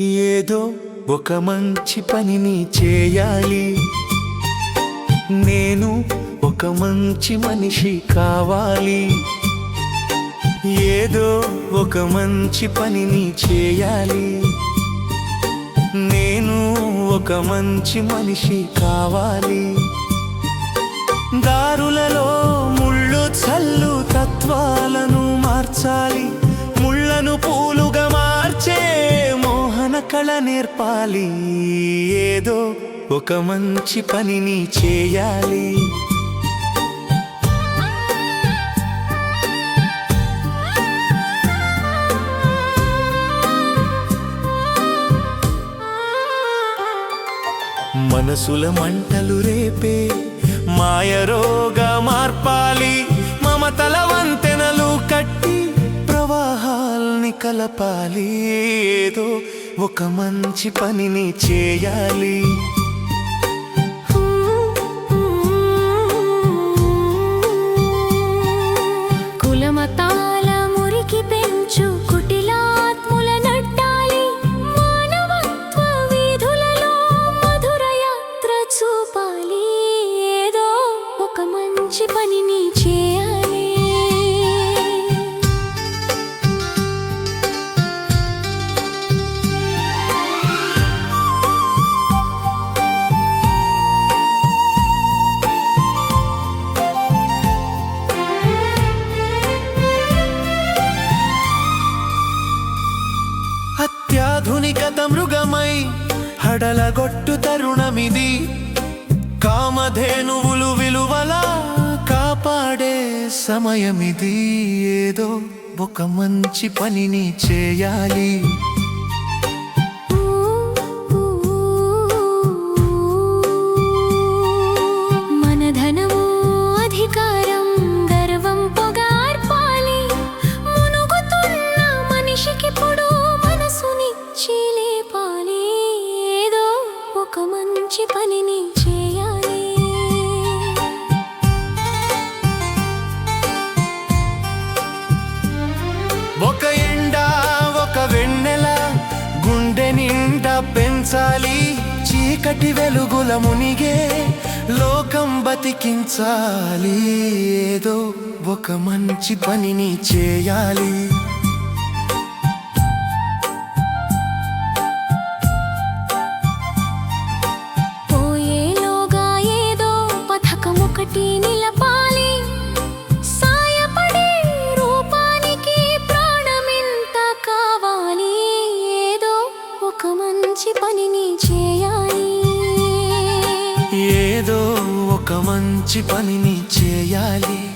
ఏదో ఒక మంచి పనిని చేయాలి. నేను ఒక మంచి మనిషి కావాలి. ఏదో ఒక మంచి పనిని చేయాలి. నేను ఒక మంచి మనిషి కావాలి. దారులలో ముళ్ళు చల్లు తత్వాలను మార్చాలి. కళ నేర్పాలి. ఏదో ఒక మంచి పనిని చేయాలి. మనసుల మంటలు రేపే మాయరోగా మార్పాలి. మమతల వంతెనలు కట్టి ప్రవాహాల్ని కలపాలి. ఏదో ఒక మంచి పనిని చేయాలి. కులమతాల మురికి పెంచు కుటిలాత్ముల నట్టాలి. మానవత్వ వీధులలో మధుర యాత్ర చూపాలి. ఏదో ఒక మంచి పనిని చేయాలి. అత్యాధునికత మృగమై హడలగొట్టు తరుణమిది. కామధేనువులు విలువలా కాపాడే సమయమిది. ఏదో ఒక మంచి పనిని చేయాలి. చీకటి వెలుగుల మునిగే లోకం బతికించాలి. ఏదో ఒక మంచి పనిని చేయాలి. ఒక మంచి పనిని చేయాలి.